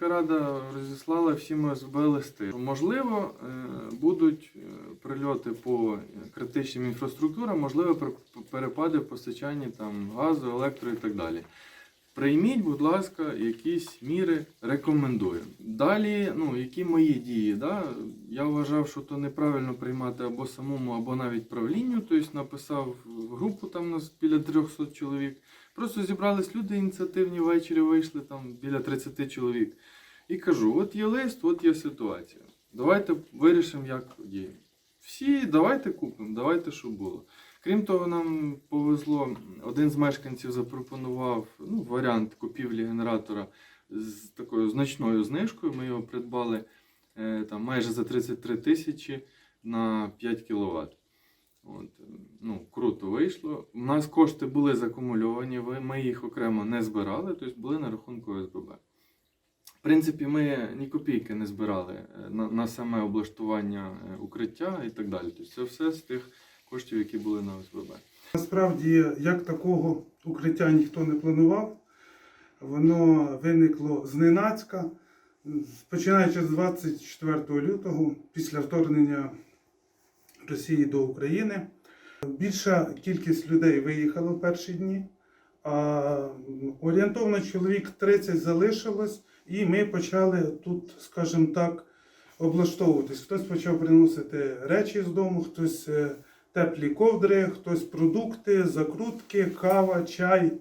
міська рада розіслала всім ОСБ листи. Можливо, е, будуть е, прильоти по критичним інфраструктурам, можливо, пер- перепади в постачанні там, газу, електро і так далі. Прийміть, будь ласка, якісь міри рекомендую. Далі, ну, які мої дії? Да? Я вважав, що то неправильно приймати або самому, або навіть правлінню. Тобто написав групу там у нас біля 300 чоловік. Просто зібрались люди ініціативні, ввечері вийшли там біля 30 чоловік. І кажу: от є лист, от є ситуація. Давайте вирішимо, як діємо. Всі давайте купимо, давайте, щоб було. Крім того, нам повезло, один з мешканців запропонував ну, варіант купівлі генератора з такою значною знижкою. Ми його придбали е, там, майже за 33 тисячі на 5 кВт. От, ну, круто вийшло. У нас кошти були закумульовані, ми їх окремо не збирали, тобто були на рахунку ОСББ. В принципі, ми ні копійки не збирали е, на, на саме облаштування е, укриття і так далі. Тобто це все з тих коштів, які були на ОСББ. Насправді, як такого укриття ніхто не планував, воно виникло зненацька, починаючи з 24 лютого, після вторгнення Росії до України. Більша кількість людей виїхала в перші дні, а орієнтовно чоловік 30 залишилось, і ми почали тут, скажімо так, облаштовуватись. Хтось почав приносити речі з дому, хтось е, теплі ковдри, хтось продукти, закрутки, кава, чай.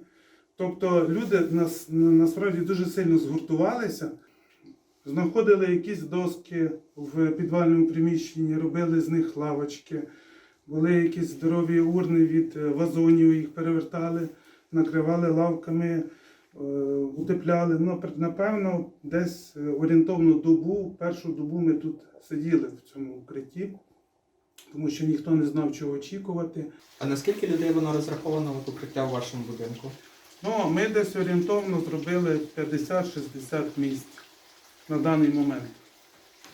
Тобто люди нас, насправді дуже сильно згуртувалися, знаходили якісь доски в підвальному приміщенні, робили з них лавочки, були якісь здорові урни від е, вазонів, їх перевертали, накривали лавками, е, утепляли. Ну, напевно, десь е, орієнтовно добу, першу добу ми тут сиділи в цьому укритті тому що ніхто не знав, чого очікувати. А наскільки людей воно розраховано от укриття в вашому будинку? Ну, ми десь орієнтовно зробили 50-60 місць на даний момент.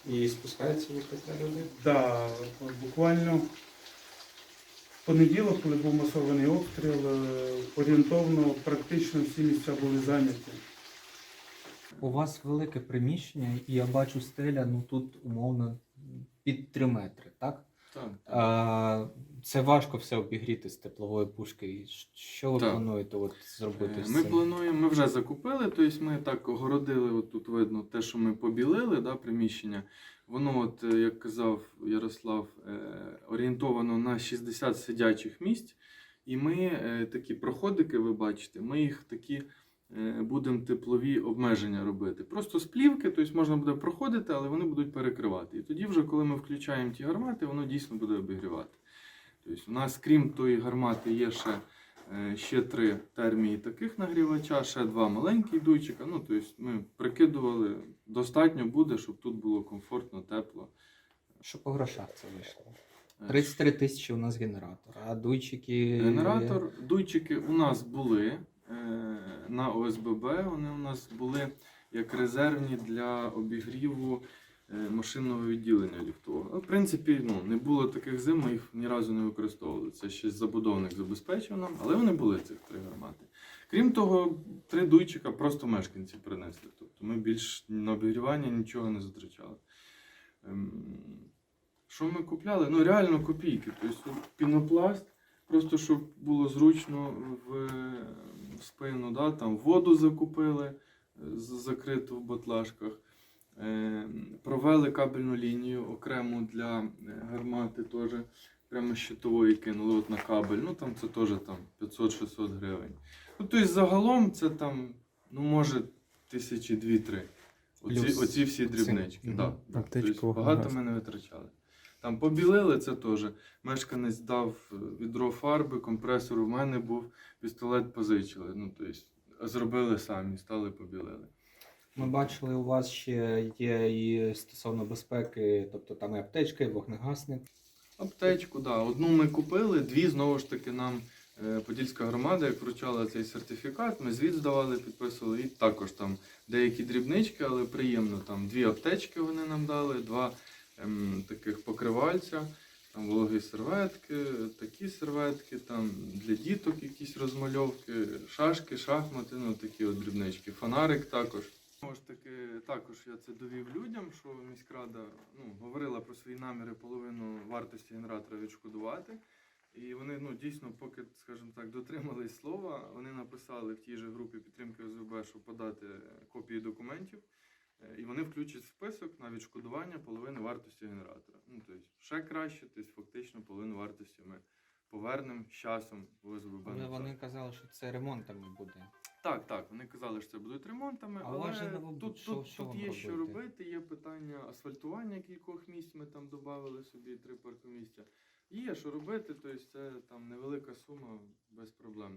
І спускаються в укриття люди? Да, буквально в понеділок, коли був масований обстріл, е, орієнтовно практично всі місця були зайняті. У вас велике приміщення, і я бачу стеля, ну тут умовно під 3 метри, так? Це важко все обігріти з теплової пушки. Що ви Так. плануєте от зробити Е, з Ми цим? плануємо, ми вже закупили, тобто ми так огородили, от тут видно те, що ми побілили, да, приміщення. Воно, от, е, як казав Ярослав, е, орієнтовано на 60 сидячих місць. І ми такі проходики, ви бачите, ми їх такі будемо теплові обмеження робити. Просто з плівки, тобто можна буде проходити, але вони будуть перекривати. І тоді, вже, коли ми включаємо ті гармати, воно дійсно буде обігрівати. Тобто, у нас, крім тої гармати, є ще Е, Ще три термії таких нагрівача, ще два маленькі дуйчика. Ну, тобто ми прикидували, достатньо буде, щоб тут було комфортно, тепло. Що по грошах це вийшло? Е, 33 тисячі у нас генератор, а дуйчики. Генератор, дуйчики у нас були е, на ОСББ. Вони у нас були як резервні для обігріву е, машинного відділення ліфтового. В принципі, ну, не було таких зим, ми їх ні разу не використовували. Це ще забудовник забезпечив нам, але вони були цих три гармати. Крім того, три дуйчика просто мешканці принесли. Тобто ми більш на обігрівання нічого не затрачали. Ем, Що ми купляли? Ну, реально копійки. Тобто пінопласт, просто щоб було зручно в, спину. Да? Там воду закупили е, закриту в батлашках. Е, Провели кабельну лінію окремо для е, гармати теж. Прямо щитової кинули от на кабель. Ну там це теж там 500-600 гривень. Ну, тобто загалом це там, ну може, тисячі дві-три. Оці, оці всі дрібнички. Да, да. Тобто, багато ми не витрачали. Там побілили це теж. Мешканець дав е, відро фарби, компресор у мене був, пістолет позичили. Ну, тобто, зробили самі, стали побілили. Ми бачили, у вас ще є і стосовно безпеки, тобто там і аптечка, і вогнегасник. Аптечку, да. Одну ми купили, дві знову ж таки нам е, Подільська громада, як вручала цей сертифікат, ми звіт здавали, підписували, і також там деякі дрібнички, але приємно. Там дві аптечки вони нам дали, два таких покривальця, там вологі серветки, такі серветки, там для діток якісь розмальовки, шашки, шахмати, ну такі от дрібнички. Фонарик також. Знову ж таки, також я це довів людям, що міськрада ну, говорила про свої наміри половину вартості генератора відшкодувати. І вони ну, дійсно, поки, скажімо так, дотримались слова, вони написали в тій же групі підтримки ОСББ, щоб подати копії документів. Е, І вони включать список на відшкодування половини вартості генератора. Ну, тобто, ще краще, тобто фактично половину вартості ми повернемо з часом в ОСББ. Але вони казали, що це ремонтами буде. Так, так, вони казали, що це будуть ремонтами, А але новобуд, тут, що- тут, що тут вам є що робити? робити. Є питання асфальтування кількох місць. Ми там додали собі три паркомісця. Є що робити, тобто це там невелика сума без проблем.